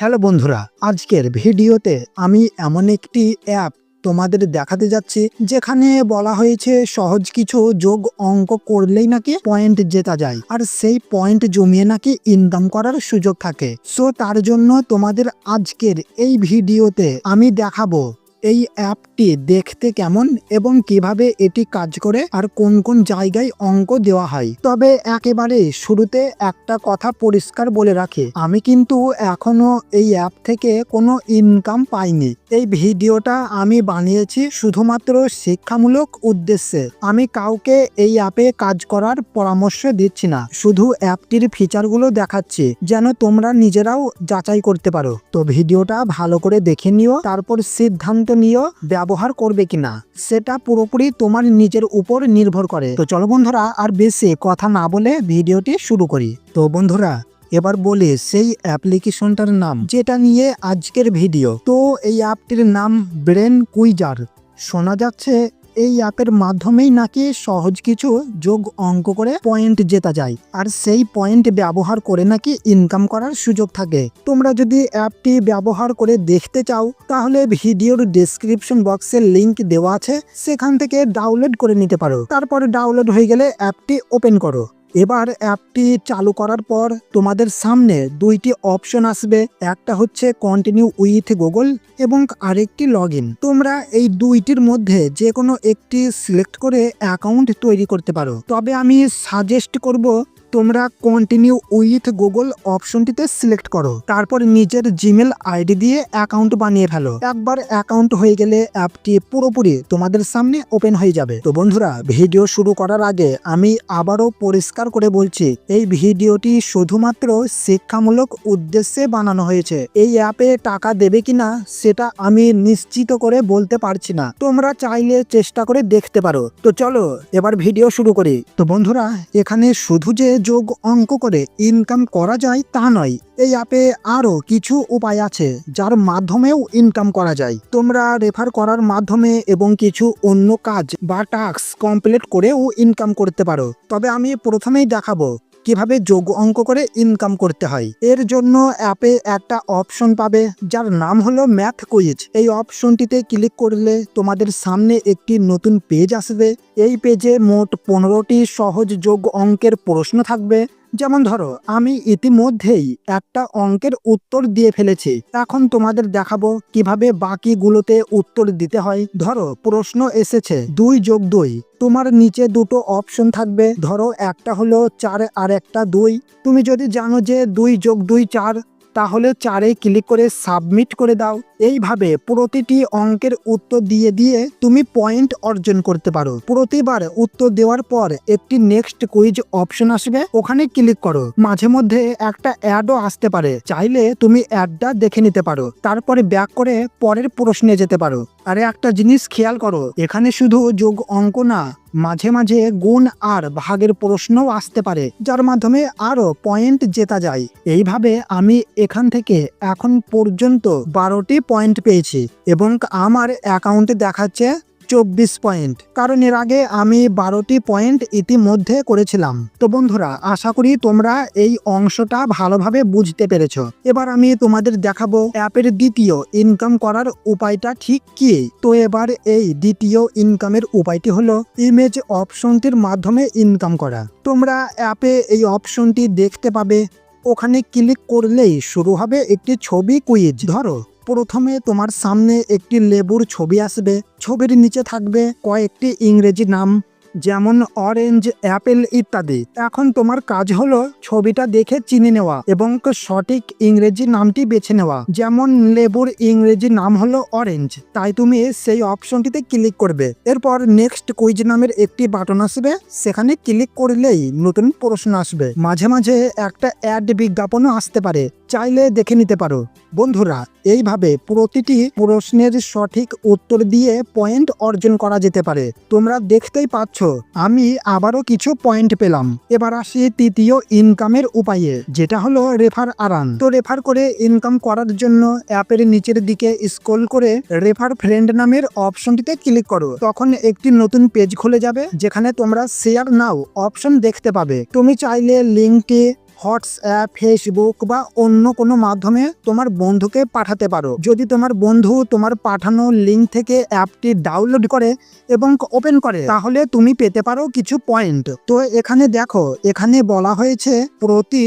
Hello বন্ধুরা, আজকের ভিডিওতে আমি এমন একটি অ্যাপ তোমাদের দেখাতে যাচ্ছি, যেখানে বলা হয়েছে সহজ কিছু যোগ অঙ্ক করলেই নাকি পয়েন্ট জেতা যায়, আর সেই পয়েন্ট জমিয়ে নাকি ইনকাম করার সুযোগ থাকে। সো তার জন্য তোমাদের আজকের এই ভিডিওতে আমি দেখাবো এই অ্যাপটি দেখতে কেমন এবং কীভাবে এটি কাজ করে আর কোন কোন জায়গায় অঙ্ক দেওয়া হয়? তবে একেবারে শুরুতে একটা কথা পরিষ্কার বলে রাখি, আমি কিন্তু এখনও এই অ্যাপ থেকে কোনো ইনকাম পাইনি। এই ভিডিওটা আমি বানিয়েছি শুধুমাত্র শিক্ষামূলক উদ্দেশ্যে। আমি কাউকে এই অ্যাপে কাজ করার পরামর্শ দিচ্ছি না। শুধু অ্যাপটির ফিচারগুলো দেখাচ্ছি, যেন তোমরা নিজেরাও যাচাই করতে পারো। তো ভিডিওটা ভালো করে দেখে নিও, তারপর সিদ্ধান্ত নিও ব্যবহার করবে কিনা। সেটা পুরোপুরি তোমার নিজের উপর নির্ভর করে। তো চলো বন্ধুরা, আর বেশি কথা না বলে ভিডিওটি শুরু করি। তো বন্ধুরা এবার বলি সেই অ্যাপ্লিকেশনটার নাম। যেটা নিয়ে আজকের ভিডিও। তো এই অ্যাপটির নাম ব্রেন কুইজার। শোনা যাচ্ছে এই অ্যাপের মাধ্যমেই নাকি সহজ কিছু যোগ অঙ্ক করে পয়েন্ট জেতা যায়। আর সেই পয়েন্ট ব্যবহার করে নাকি ইনকাম করার সুযোগ থাকে। তোমরা যদি অ্যাপটি ব্যবহার করে দেখতে চাও, তাহলে ভিডিওর ডেসক্রিপশন বক্সের লিংক দেওয়া আছে। সেখান থেকে ডাউনলোড করে নিতে পারো। তারপরে ডাউনলোড হয়ে গেলে অ্যাপটি ওপেন করো। এবার অ্যাপটি চালু করার পর তোমাদের সামনে দুইটি অপশন আসবে। একটা হচ্ছে কন্টিনিউ উইথ গুগল এবং আরেকটি লগ তোমরা এই দুইটির মধ্যে যে কোনো একটি সিলেক্ট করে অ্যাকাউন্ট তৈরি করতে পারো। তবে আমি সাজেস্ট করব, তোমরা কন্টিনিউ উইথ গুগল অপশনটিতে সিলেক্ট করো। তারপর নিজের জিমেল আইডি দিয়ে অ্যাকাউন্ট বানিয়ে ফেলো। একবার অ্যাকাউন্ট হয়ে গেলে অ্যাপটি পুরোপুরি তোমাদের সামনে ওপেন হয়ে যাবে। তো বন্ধুরা ভিডিও শুরু করার আগে আমি আবারও পরিষ্কার করে বলছি, এই ভিডিওটি শুধুমাত্র শিক্ষামূলক উদ্দেশ্যে বানানো হয়েছে। এই অ্যাপে টাকা দেবে কিনা সেটা আমি নিশ্চিত করে বলতে পারছি না। তোমরা চাইলে চেষ্টা করে দেখতে পারো। তো চলো, এবার ভিডিও শুরু করি। তো বন্ধুরা, এখানে শুধু যে যোগ অঙ্ক করে ইনকাম করা যায় তা নয় এই অ্যাপে আরও কিছু উপায় আছে, যার মাধ্যমেও ইনকাম করা যায়। তোমরা রেফার করার মাধ্যমে এবং কিছু অন্য কাজ বা টাস্ক কমপ্লিট করেও ইনকাম করতে পারো। তবে আমি প্রথমেই দেখাবো কীভাবে যোগ অঙ্ক করে ইনকাম করতে হয়। এর জন্য অ্যাপে একটা অপশন পাবে, যার নাম হলো ম্যাথ কুইজ এই অপশনটিতে ক্লিক করলে তোমাদের সামনে একটি নতুন পেজ আসবে। এই পেজে মোট পনেরোটি সহজ যোগ অঙ্কের প্রশ্ন থাকবে। যেমন ধরো, আমি ইতিমধ্যেই একটা অঙ্কের উত্তর দিয়ে ফেলেছি। এখন তোমাদের দেখাবো কীভাবে বাকিগুলোতে উত্তর দিতে হয়। ধরো, প্রশ্ন এসেছে দুই যোগ দুই। তোমার নিচে দুটো অপশন থাকবে। ধরো, একটা হলো চার আর একটা দুই। তুমি যদি জানো যে দুই যোগ দুই চার, তাহলে চারে ক্লিক করে সাবমিট করে দাও। এইভাবে প্রতিটি অঙ্কের উত্তর দিয়ে দিয়ে তুমি পয়েন্ট অর্জন করতে পারো। প্রতিবার উত্তর দেওয়ার পর একটি নেক্সট কুইজ অপশন আসবে। ওখানে ক্লিক করো। মাঝে মধ্যে একটা অ্যাডও আসতে পারে। চাইলে তুমি অ্যাডটা দেখে নিতে পারো। তারপরে ব্যাক করে পরের প্রশ্নে যেতে পারো। আরে একটা জিনিস খেয়াল করো, এখানে শুধু যোগ অঙ্ক না, মাঝে মাঝে গুণ আর ভাগের প্রশ্নও আসতে পারে, যার মাধ্যমে আরও পয়েন্ট জেতা যায়। এইভাবে আমি এখান থেকে এখন পর্যন্ত বারোটি পয়েন্ট পেয়েছি এবং আমার অ্যাকাউন্টে দেখাচ্ছে চব্বিশ পয়েন্ট কারণ এর আগে আমি বারোটি পয়েন্ট ইতিমধ্যে করেছিলাম। তো বন্ধুরা, আশা করি তোমরা এই অংশটা ভালোভাবে বুঝতে পেরেছ। এবার আমি তোমাদের দেখাবো অ্যাপের দ্বিতীয় ইনকাম করার উপায়টা ঠিক কি? তো এবার এই দ্বিতীয় ইনকামের উপায়টি হলো ইমেজ অপশনটির মাধ্যমে ইনকাম করা। তোমরা অ্যাপে এই অপশনটি দেখতে পাবে। ওখানে ক্লিক করলেই শুরু হবে একটি ছবি কুইজ ধরো প্রথমে তোমার সামনে একটি লেবুর ছবি আসবে। ছবির নিচে থাকবে কয়েকটি ইংরেজি নাম, যেমন অরেঞ্জ, অ্যাপেল ইত্যাদি। এখন তোমার কাজ হলো ছবিটা দেখে চিনে নেওয়া এবং সঠিক ইংরেজি নামটি বেছে নেওয়া। যেমন লেবুর ইংরেজি নাম হলো অরেঞ্জ, তাই তুমি সেই অপশনটিতে ক্লিক করবে। এরপর নেক্সট কুইজ নামের একটি বাটন আসবে। সেখানে ক্লিক করলেই নতুন প্রশ্ন আসবে। মাঝে মাঝে একটা অ্যাড বিজ্ঞাপনও আসতে পারে। চাইলে দেখে নিতে পারো। বন্ধুরা এইভাবে প্রতিটি প্রশ্নের সঠিক উত্তর দিয়ে পয়েন্ট অর্জন করা যেতে পারে। তোমরা দেখতেই পাচ্ছ, আমি আবারও কিছু পয়েন্ট পেলাম। এবার আসি তৃতীয় ইনকামের উপায়ে, যেটা হলো রেফার আরান। তো রেফার করে ইনকাম করার জন্য অ্যাপের নিচের দিকে স্ক্রল করে রেফার ফ্রেন্ড নামের অপশনটিতে ক্লিক করো। তখন একটি নতুন পেজ খুলে যাবে, যেখানে তোমরা শেয়ার নাও অপশন দেখতে পাবে। তুমি চাইলে লিঙ্কটি হোয়াটসঅ্যাপ, ফেসবুক বা অন্য কোনো মাধ্যমে তোমার বন্ধুকে পাঠাতে পারো। যদি তোমার বন্ধু তোমার পাঠানো লিঙ্ক থেকে অ্যাপটি ডাউনলোড করে এবং ওপেন করে, তাহলে তুমি পেতে পারো কিছু পয়েন্ট তো এখানে দেখো, এখানে বলা হয়েছে প্রতি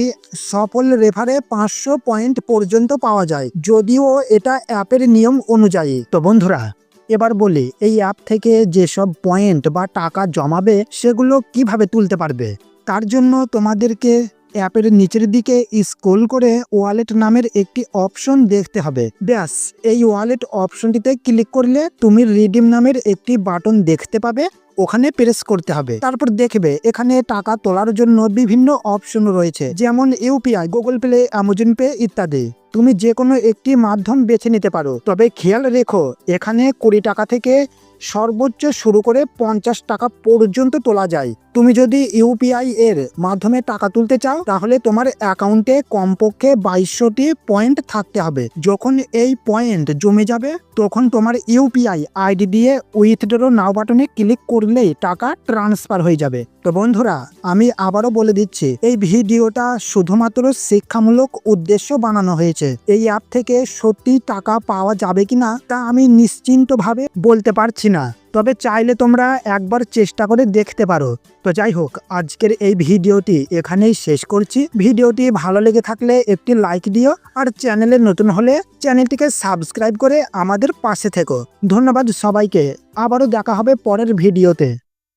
সফল রেফারে পাঁচশো পয়েন্ট পর্যন্ত পাওয়া যায়, যদিও এটা অ্যাপের নিয়ম অনুযায়ী। তো বন্ধুরা, এবার বলি, এই অ্যাপ থেকে যেসব পয়েন্ট বা টাকা জমাবে, সেগুলো কীভাবে তুলতে পারবে? তার জন্য তোমাদেরকে অ্যাপের নিচের দিকে স্ক্রোল করে ওয়ালেট নামের একটি অপশন দেখতে হবে। ব্যাস, এই ওয়ালেট অপশনটিতে ক্লিক করলে তুমি রিডিম নামের একটি বাটন দেখতে পাবে। ওখানে প্রেস করতে হবে। তারপর দেখবে এখানে টাকা তোলার জন্য বিভিন্ন অপশন রয়েছে, যেমন UPI Google Pay Amazon Pay ইত্যাদি। তুমি যে কোনো একটি মাধ্যম বেছে নিতে পারো। তবে খেয়াল রেখো, এখানে কুড়ি টাকা থেকে সর্বোচ্চ শুরু করে পঞ্চাশ টাকা পর্যন্ত তোলা যায়। তুমি যদি ইউপিআই এর মাধ্যমে টাকা তুলতে চাও, তাহলে তোমার অ্যাকাউন্টে কমপক্ষে বাইশশোটি পয়েন্ট থাকতে হবে। যখন এই পয়েন্ট জমে যাবে, তখন তোমার ইউপিআই আইডি দিয়ে উইথড্র নাও বাটনে ক্লিক করলেই টাকা ট্রান্সফার হয়ে যাবে। তো বন্ধুরা, আমি আবারও বলে দিচ্ছি, এই ভিডিওটা শুধুমাত্র শিক্ষামূলক উদ্দেশ্য বানানো হয়েছে। এই অ্যাপ থেকে সত্যি টাকা পাওয়া যাবে কিনা তা আমি নিশ্চিন্তভাবে বলতে পারছি না। তবে চাইলে তোমরা একবার চেষ্টা করে দেখতে পারো। তো যাই হোক, আজকের এই ভিডিওটি এখানেই শেষ করছি। ভিডিওটি ভালো লেগে থাকলে একটি লাইক দিও আর চ্যানেলে নতুন হলে চ্যানেলটিকে সাবস্ক্রাইব করে আমাদের পাশে থেকো। ধন্যবাদ সবাইকে। আবারও দেখা হবে পরের ভিডিওতে।